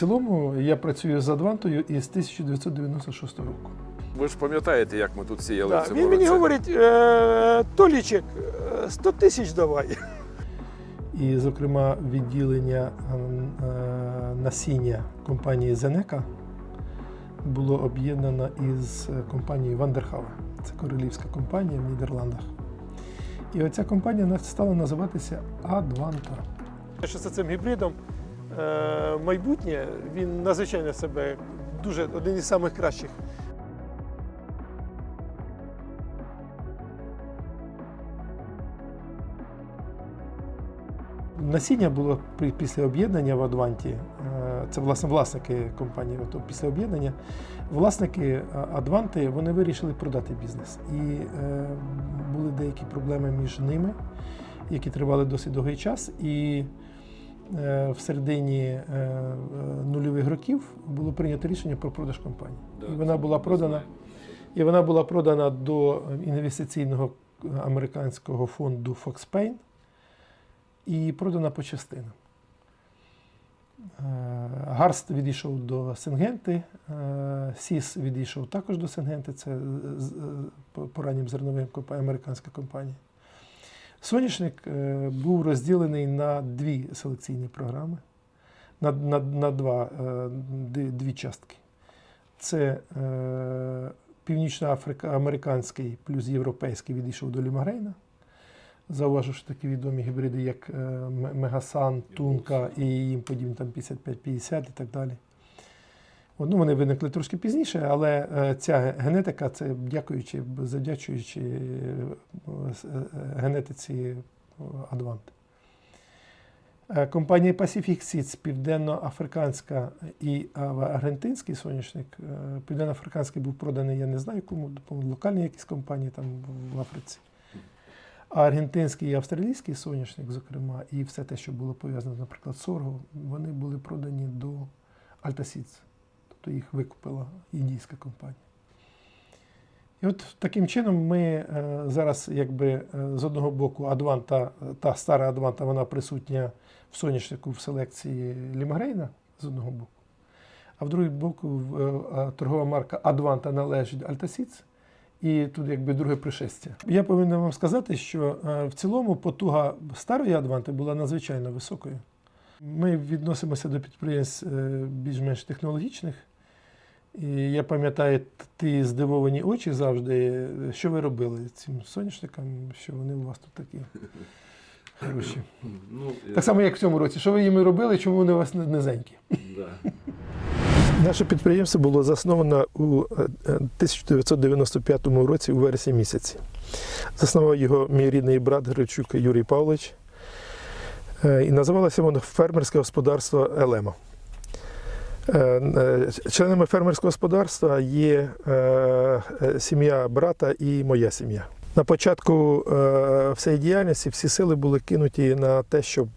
цілому я працюю з Адвантою із 1996 року. Ви ж пам'ятаєте, як ми тут сіяли в Да, цьому він мені році? говорить, е, Толічек, е, 100 тисяч давай. І, зокрема, відділення е, насіння компанії Зенека було об'єднано із компанією Вандерхава. Це королівська компанія в Нідерландах. І оця компанія стала називатися Адванта. Що з цим гібридом е, майбутнє, він надзвичайно себе дуже один із самих кращих. Насіння було після об'єднання в Адванті. е, Це власне власники компанії. Ото після об'єднання власники е, Адванти вони вирішили продати бізнес. І е, були деякі проблеми між ними, які тривали досить довгий час. І е, в середині е, е, нульових років було прийнято рішення про продаж компанії. І вона була продана. І вона була продана до інвестиційного американського фонду Fox Paine і продана по частинам. Е, Гарст відійшов до Сенгенти, е, Сіс відійшов також до Сенгенти, це е, по раннім зерновим американська компанія. Соняшник е, був розділений на дві селекційні програми, на, на, на два, е, дві, частки. Це е, північноамериканський плюс європейський відійшов до Лімагрейна. Зауважу, що такі відомі гібриди, як Мегасан, Тунка і їм подібні там 55-50 і так далі. Ну, вони виникли трошки пізніше, але е, ця генетика це дякуючи, завдячуючи е, е, генетиці Адвант. Компанія Pacific Seeds, південно-африканська і аргентинський соняшник. Південно-африканський був проданий, я не знаю кому, по-моєму, якісь компанії там в Африці. А аргентинський і австралійський соняшник, зокрема, і все те, що було пов'язано, наприклад, з сорго, вони були продані до Alta Тобто їх викупила індійська компанія. І от таким чином ми е, зараз, якби е, з одного боку, Адванта, та стара Адванта, вона присутня в соняшнику в селекції Лімагрейна з одного боку. А в другий боку е, торгова марка Адванта належить Альтасіц. І тут якби друге пришестя. Я повинен вам сказати, що в цілому потуга старої Адванти була надзвичайно високою. Ми відносимося до підприємств більш-менш технологічних. І я пам'ятаю ті здивовані очі завжди, е, що ви робили цим соняшникам, що вони у вас тут такі хороші. Ну, Так само, як в цьому році. Що ви їм робили, чому вони у вас не- низенькі? да. Наше підприємство було засновано у е, е, 1995 році у вересні місяці. Заснував його мій рідний брат Гречук Юрій Павлович. Е, І називалося воно фермерське господарство Елема. Е, е, Членами фермерського господарства є е, сім'я брата і моя сім'я. На початку всієї діяльності всі сили були кинуті на те, щоб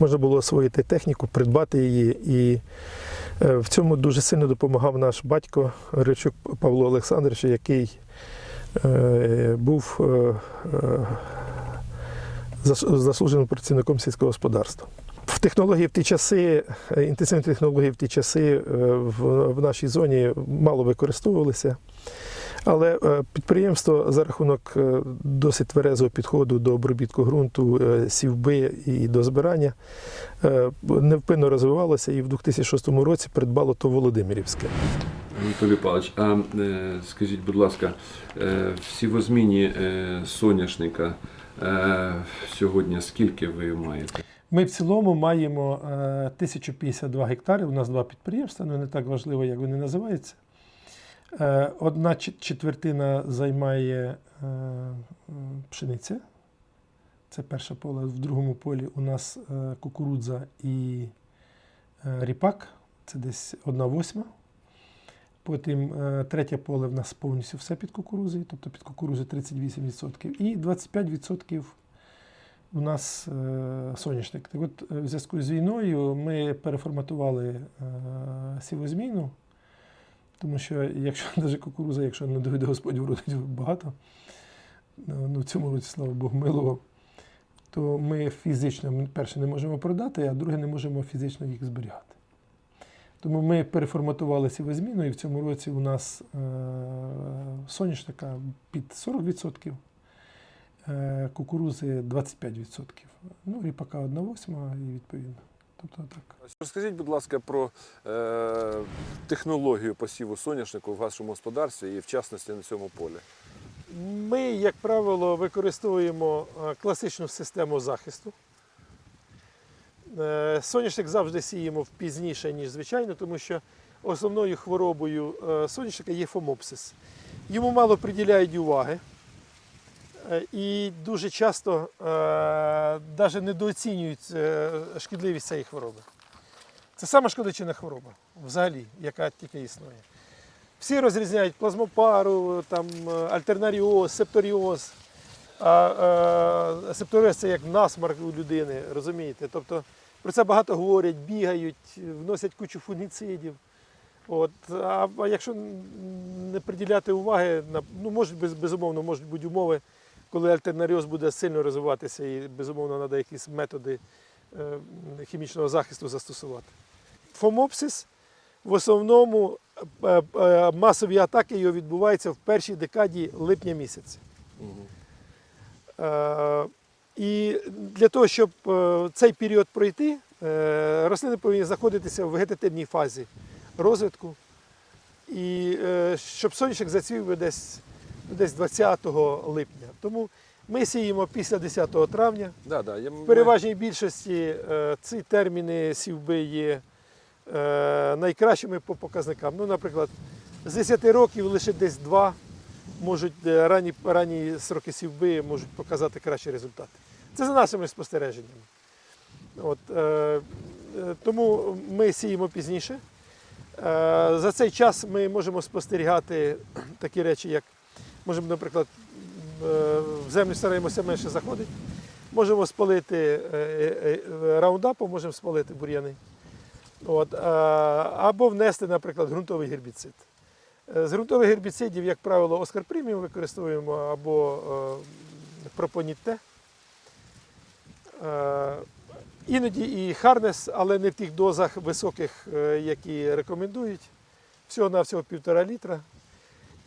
можна було освоїти техніку, придбати її. І в цьому дуже сильно допомагав наш батько Ричук Павло Олександрович, який був зас- заслуженим працівником сільського господарства. В технології в ті часи, е, інтенсивні технології в ті часи е, в, нашій зоні мало використовувалися. Але е, підприємство за рахунок досить тверезого підходу до обробітку ґрунту, сівби і до збирання невпинно розвивалося і в 2006 році придбало то Володимирівське. Анатолій Павлович, а скажіть, будь ласка, е, в сівозміні е, соняшника сьогодні скільки ви маєте? Ми в цілому маємо е, 1052 гектари. У нас два підприємства, але не так важливо, як вони називаються. Е, Одна четвертина займає е, пшениця. Це перше поле. В другому полі у нас е, кукурудза і е, ріпак. Це десь одна восьма. Потім е, третє поле в нас повністю все під кукурузою, тобто під кукурузою 38%. І 25% у нас е, соняшник. Так от, е, в зв'язку з війною ми переформатували е, сівозміну, тому що якщо навіть кукуруза, якщо не доведе Господь вродить багато, ну, в цьому році, слава Богу, милував, то ми фізично, перше, не можемо продати, а друге, не можемо фізично їх зберігати. Тому ми переформатували сівозміну, і в цьому році у нас соняшника під 40%, е, кукурузи 25%. Ну, ріпака 1,8 і відповідно. Тобто так. Розкажіть, будь ласка, про е, технологію посіву соняшнику в вашому господарстві і в частності на цьому полі. Ми, як правило, використовуємо е, класичну систему захисту. Е, Соняшник завжди сіємо пізніше, ніж звичайно, тому що основною хворобою е, соняшника є фомопсис. Йому мало приділяють уваги. Е, І дуже часто навіть недооцінюють е, шкідливість цієї хвороби. Це сама шкодочинна хвороба, взагалі, яка тільки існує. Всі розрізняють плазмопару, там, е, альтернаріоз, септоріоз. А е, септоріоз це як насмарк у людини, розумієте? Тобто про це багато говорять, бігають, вносять кучу фунгіцидів. От. А, якщо не приділяти уваги, ну, без, безумовно, можуть бути умови, коли альтернаріоз буде сильно розвиватися і, безумовно, треба якісь методи е, хімічного захисту застосувати. Фомопсис в основному е, е, масові атаки його відбуваються в першій декаді липня місяця. І для того, щоб цей період пройти, рослини повинні знаходитися в вегетативній фазі розвитку. І щоб соняшник зацвів десь, десь 20 липня. Тому ми сіємо після 10 травня. Да, да, я, В переважній більшості е, ці терміни сівби є е, найкращими по показникам. Ну, наприклад, з 10 років лише десь два можуть е, ранні, ранні сроки сівби можуть показати кращі результати. Це за нашими спостереженнями. От, е, е, тому ми сіємо пізніше. Е, за цей час ми можемо спостерігати такі речі, як можемо, наприклад, е, в землю стараємося менше заходити. Можемо спалити е, е, раундапом, можемо спалити бур'яни. От, або внести, наприклад, ґрунтовий гербіцид. З ґрунтових гербіцидів, як правило, Оскар Преміум використовуємо або е, Пропоніт-Т. Е, Іноді і Харнес, але не в тих дозах високих, які рекомендують. Всього на всього півтора літра.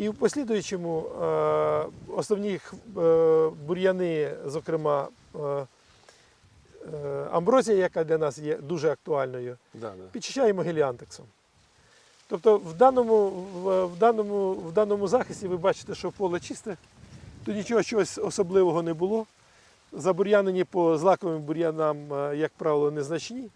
І в послідуючому е, основні е, бур'яни, зокрема е, амброзія, яка для нас є дуже актуальною, Да, да. підчищаємо геліантексом. Тобто в даному, в, даному, в даному захисті ви бачите, що поле чисте, тут нічого чогось особливого не було. Забур'янені по злаковим бур'янам, як правило, незначні.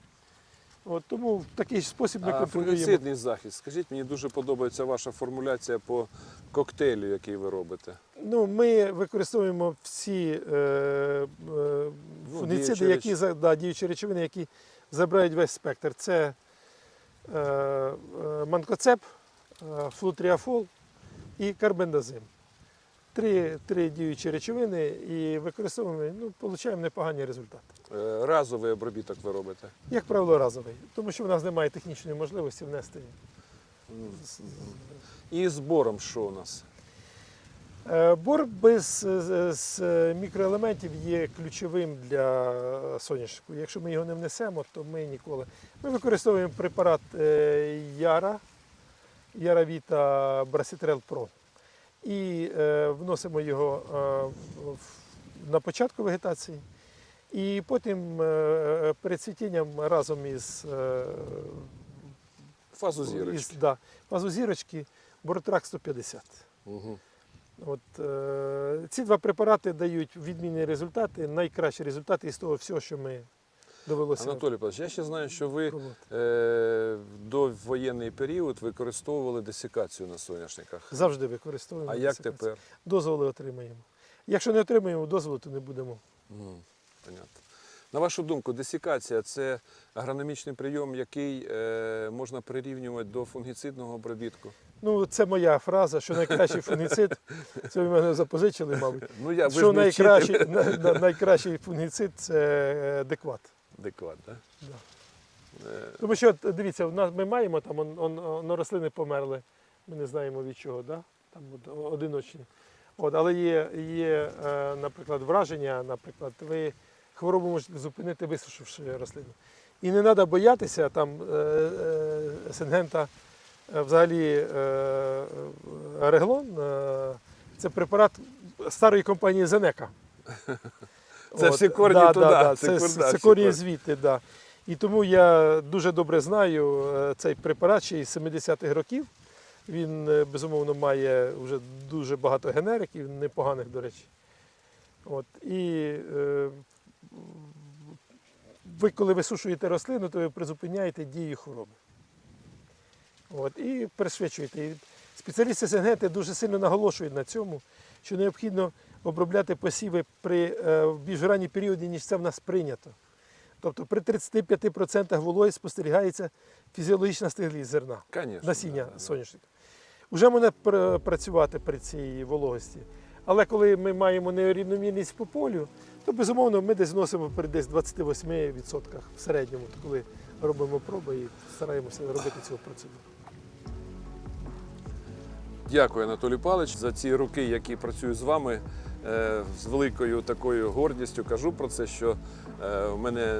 От, тому в такий спосіб ми А контролюємо. фунгіцидний захист. Скажіть, мені дуже подобається ваша формуляція по коктейлю, який ви робите. Ну, ми використовуємо всі е, е, фунгіциди, діючі які за- да, діючі речовини, які забирають весь спектр. Це е, е, манкоцеп, е, флутріафол і карбендазим. Три, три діючі речовини і використовуємо, ну, отримуємо непогані результати. Е, Разовий обробіток ви робите. Як правило, разовий, тому що в нас немає технічної можливості внести. І збором що у нас? Е, Бор без з- з мікроелементів є ключовим для соняшнику. Якщо ми його не внесемо, то ми ніколи. Ми використовуємо препарат е, Яра, Яравіта Брасітрел Про. І е, вносимо його е, на початку вегетації. І потім е, перед цвітінням разом із, е, Фазу зірочки. із да, фазу зірочки Боротрак 150. Угу. От, е, ці два препарати дають відмінні результати, найкращі результати із того всього, що ми довелося Анатолій Павлович, я ще знаю, що ви е, до воєнний період використовували десикацію на соняшниках. Завжди використовуємо. А як десикацію. тепер? Дозволи отримаємо. Якщо не отримаємо дозволу, то не будемо. Понятно. На вашу думку, десикація це агрономічний прийом, який е, можна прирівнювати до фунгіцидного обробітку. Ну, це моя фраза, що найкращий фунгіцид, це ви мене запозичили, мабуть. Ну, я, що найкращий, найкращий фунгіцид це е, декват. Адекват, да? Да. Е, Тому що, дивіться, ми маємо там он, он, он, рослини померли, ми не знаємо від чого, да? там одиночні. От, але є, є наприклад, враження, наприклад, ви хворобу можете зупинити, висушивши рослину. І не треба боятися там е, е, сингента, е, взагалі Реглон. Це препарат старої компанії Зенека. Це всі корні да, туди, Да, да, це це, це корні звідти, да. І тому я дуже добре знаю цей препарат ще із 70-х років. Він, безумовно, має вже дуже багато генериків, непоганих, до речі. От, і е, ви, коли висушуєте рослину, то ви призупиняєте дію хвороби. От, і пришвидшуєте. І спеціалісти сингенти дуже сильно наголошують на цьому, що необхідно обробляти посіви при е, в більш ранній періоді, ніж це в нас прийнято. Тобто при 35% вологи спостерігається фізіологічна стиглість зерна, Конечно, насіння да, да. соняшника. Уже можна пр- працювати при цій вологості. Але коли ми маємо нерівномірність по полю, то безумовно ми десь вносимо при десь 28% в середньому, коли робимо проби і стараємося робити цю процедуру. Дякую, Анатолій Павлович, за ці роки, які працюю з вами. Е, З великою такою гордістю кажу про це, що е, в мене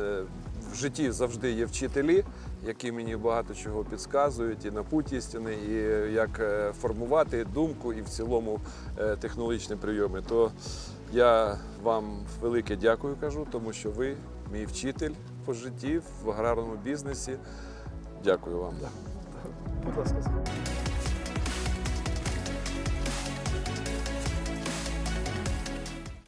в житті завжди є вчителі, які мені багато чого підказують і на путь істини, і як е, формувати думку, і в цілому е, технологічні прийоми. То я вам велике дякую кажу, тому що ви мій вчитель по житті в аграрному бізнесі. Дякую вам. Будь ласка.